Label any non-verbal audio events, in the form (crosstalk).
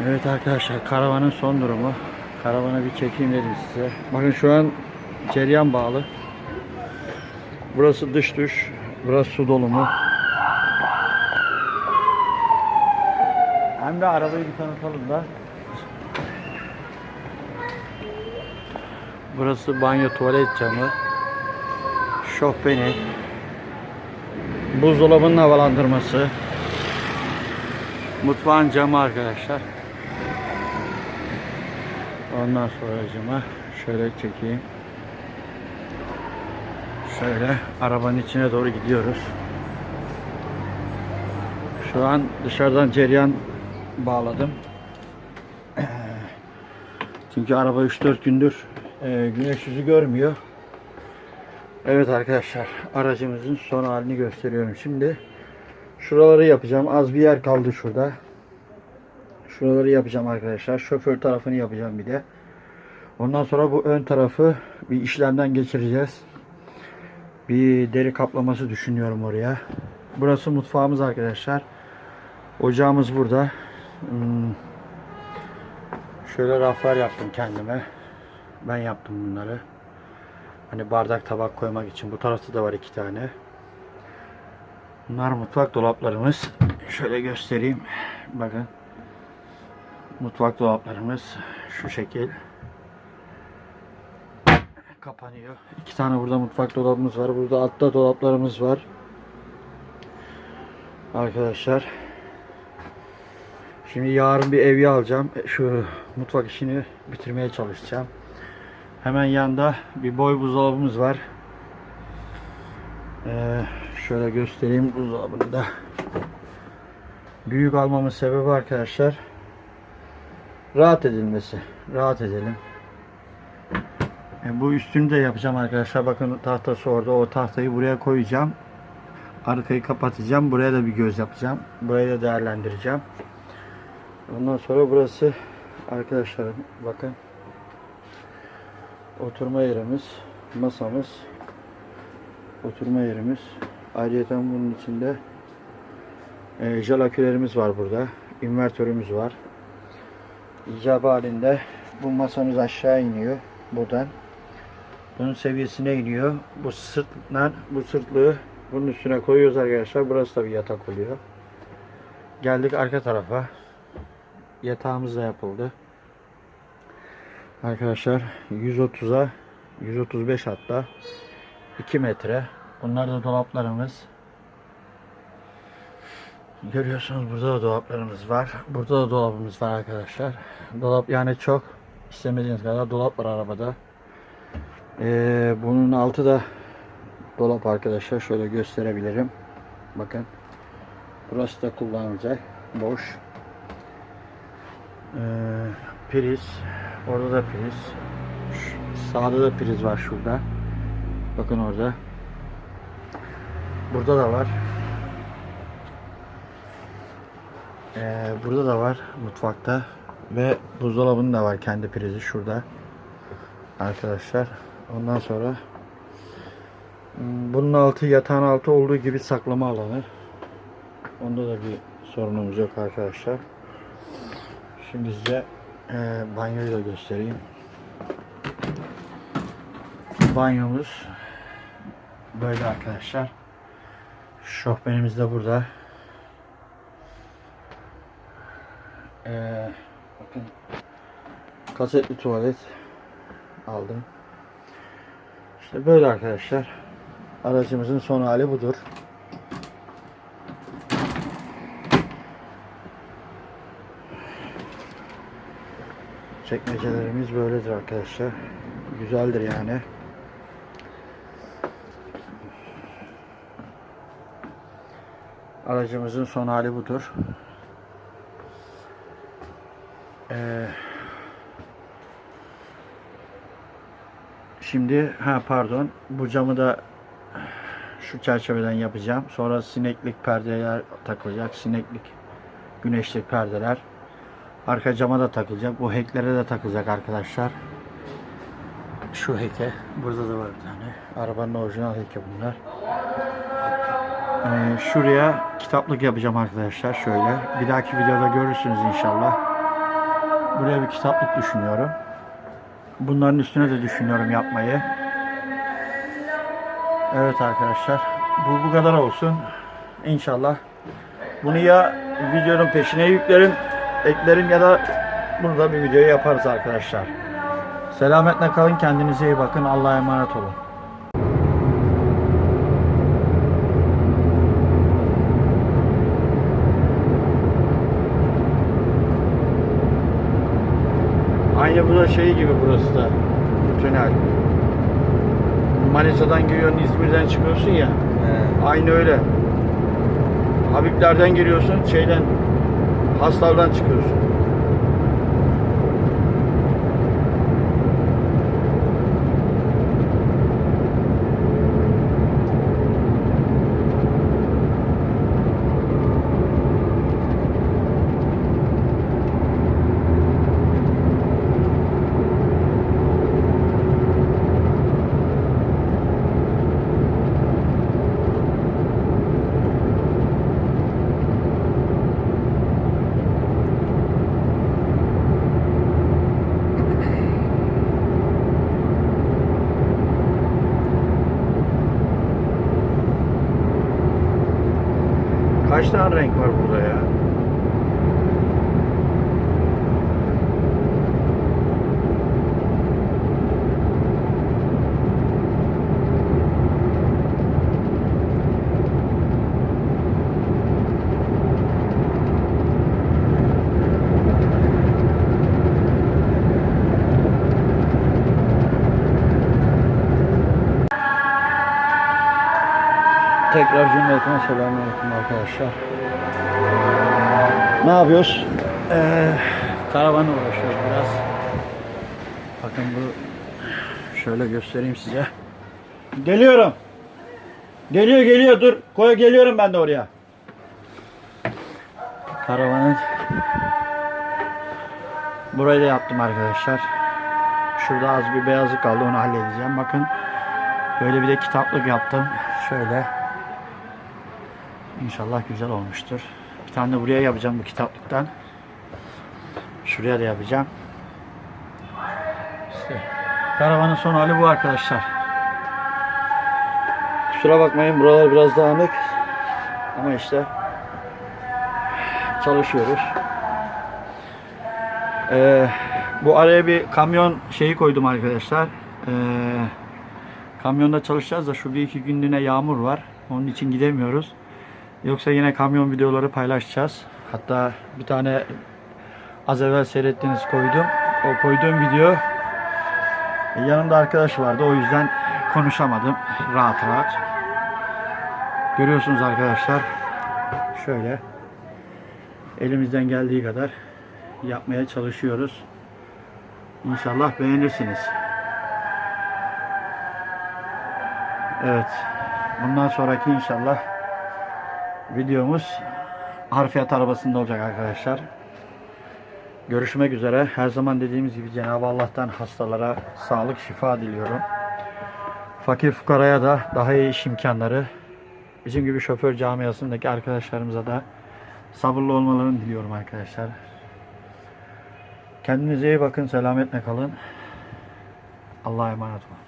Evet arkadaşlar karavanın son durumu. Karavanı bir çekeyim dedim size. Bakın şu an ceryan bağlı. Burası dış duş. Burası su dolumu. Hem de arabayı bir tanıtalım da. Burası banyo tuvalet camı. Şofbeni. Buzdolabının havalandırması. Mutfağın camı arkadaşlar. Ondan sonra cama şöyle çekeyim. Şöyle arabanın içine doğru gidiyoruz. Şu an dışarıdan ceryan bağladım. (clears throat) Çünkü araba 3-4 gündür e, güneş yüzü görmüyor. Evet arkadaşlar aracımızın son halini gösteriyorum şimdi. Şuraları yapacağım. Az bir yer kaldı şurada. Şuraları yapacağım arkadaşlar. Şoför tarafını yapacağım bir de. Ondan sonra bu ön tarafı bir işlemden geçireceğiz. Bir deri kaplaması düşünüyorum oraya. Burası mutfağımız arkadaşlar. Ocağımız burada. Hmm. Şöyle raflar yaptım kendime. Ben yaptım bunları. Hani bardak tabak koymak için. Bu tarafta da var iki tane. Bunlar mutfak dolaplarımız. Şöyle göstereyim. Bakın. Mutfak dolaplarımız şu şekil. Kapanıyor. İki tane burada mutfak dolabımız var. Burada altta dolaplarımız var. Arkadaşlar. Şimdi yarın bir evi alacağım. Şu mutfak işini bitirmeye çalışacağım. Hemen yanında bir boy buzdolabımız var. Ee, şöyle göstereyim buzdolabını da. Büyük almamın sebebi arkadaşlar rahat edilmesi. Rahat edelim. E, bu üstünü de yapacağım arkadaşlar. Bakın tahtası orada. O tahtayı buraya koyacağım. Arkayı kapatacağım. Buraya da bir göz yapacağım. Burayı da değerlendireceğim. Ondan sonra burası arkadaşlar bakın oturma yerimiz, masamız, oturma yerimiz. Ayrıca bunun içinde e, jel akülerimiz var burada. İnvertörümüz var. İcabı halinde bu masamız aşağı iniyor buradan. Bunun seviyesine iniyor. Bu sırtla bu sırtlığı bunun üstüne koyuyoruz arkadaşlar. Burası da bir yatak oluyor. Geldik arka tarafa. Yatağımız da yapıldı. Arkadaşlar 130'a 135 hatta 2 metre. Bunlar da dolaplarımız. Görüyorsunuz burada da dolaplarımız var. Burada da dolabımız var arkadaşlar. Dolap yani çok istemediğiniz kadar dolap var arabada. Ee, bunun altı da dolap arkadaşlar. Şöyle gösterebilirim. Bakın. Burası da kullanılacak. Boş. Ee, priz. Orada da priz. Sağda da priz var şurada. Bakın orada. Burada da var. Ee, burada da var mutfakta ve buzdolabının da var kendi prizi şurada arkadaşlar. Ondan sonra hmm, bunun altı yatağın altı olduğu gibi saklama alanı. Onda da bir sorunumuz yok arkadaşlar. Şimdi size e, banyoyu da göstereyim. Banyomuz böyle arkadaşlar. Şofbenimiz de burada. Ee, bakın kasetli tuvalet aldım. İşte böyle arkadaşlar. Aracımızın son hali budur. Çekmecelerimiz böyledir arkadaşlar. Güzeldir yani. Aracımızın son hali budur. Ee, şimdi ha pardon bu camı da şu çerçeveden yapacağım. Sonra sineklik perdeler takılacak. Sineklik güneşlik perdeler. Arka cama da takılacak. Bu heklere de takılacak arkadaşlar. Şu heke. Burada da var bir tane. Arabanın orijinal heki bunlar. Ee, şuraya kitaplık yapacağım arkadaşlar. Şöyle. Bir dahaki videoda görürsünüz inşallah. Buraya bir kitaplık düşünüyorum. Bunların üstüne de düşünüyorum yapmayı. Evet arkadaşlar. Bu bu kadar olsun. İnşallah. Bunu ya videonun peşine yüklerim, eklerim ya da burada bir video yaparız arkadaşlar. Selametle kalın. Kendinize iyi bakın. Allah'a emanet olun. Aynı bu da şey gibi burası da. Tünel. Manisa'dan giriyorsun, İzmir'den çıkıyorsun ya. Aynı öyle. Habiblerden giriyorsun, şeyden, Haslav'dan çıkıyorsun. Kaç tane renk var burada ya? Cümleten selamünaleyküm arkadaşlar. Ne yapıyoruz? Ee, karavanla uğraşıyoruz biraz. Bakın bu şöyle göstereyim size. Geliyorum. Geliyor geliyor dur. Koy geliyorum ben de oraya. Karavanın burayı da yaptım arkadaşlar. Şurada az bir beyazlık kaldı onu halledeceğim. Bakın böyle bir de kitaplık yaptım. Şöyle. İnşallah güzel olmuştur. Bir tane de buraya yapacağım bu kitaplıktan. Şuraya da yapacağım. İşte karavanın son hali bu arkadaşlar. Kusura bakmayın buralar biraz dağınık. Ama işte çalışıyoruz. Ee, bu araya bir kamyon şeyi koydum arkadaşlar. Ee, kamyonda çalışacağız da şu bir iki günlüğüne yağmur var. Onun için gidemiyoruz. Yoksa yine kamyon videoları paylaşacağız. Hatta bir tane az evvel seyrettiğiniz koydum. O koyduğum video e, yanımda arkadaş vardı. O yüzden konuşamadım rahat rahat. Görüyorsunuz arkadaşlar. Şöyle elimizden geldiği kadar yapmaya çalışıyoruz. İnşallah beğenirsiniz. Evet. Bundan sonraki inşallah videomuz harfiyat arabasında olacak arkadaşlar. Görüşmek üzere. Her zaman dediğimiz gibi Cenab-ı Allah'tan hastalara sağlık, şifa diliyorum. Fakir fukaraya da daha iyi iş imkanları. Bizim gibi şoför camiasındaki arkadaşlarımıza da sabırlı olmalarını diliyorum arkadaşlar. Kendinize iyi bakın. Selametle kalın. Allah'a emanet olun.